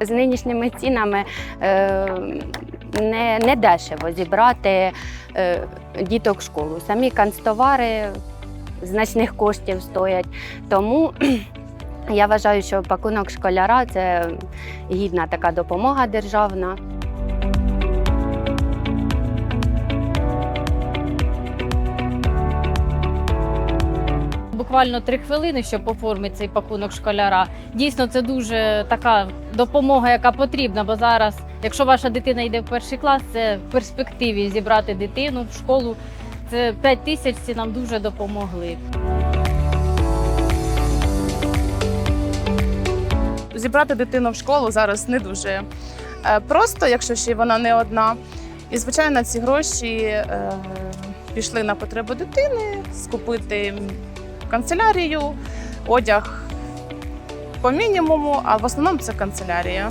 З нинішніми цінами е, не, не дешево зібрати е, діток в школу. Самі канцтовари значних коштів стоять. Тому я вважаю, що пакунок школяра це гідна така допомога державна. Буквально три хвилини, щоб оформити цей пакунок школяра. Дійсно, це дуже така допомога, яка потрібна. Бо зараз, якщо ваша дитина йде в перший клас, це в перспективі зібрати дитину в школу. Це 5 тисяч ці нам дуже допомогли. зібрати дитину в школу зараз не дуже е, просто, якщо ще вона не одна. І, звичайно, ці гроші е, пішли на потребу дитини, скупити канцелярію, одяг по мінімуму, а в основному це канцелярія.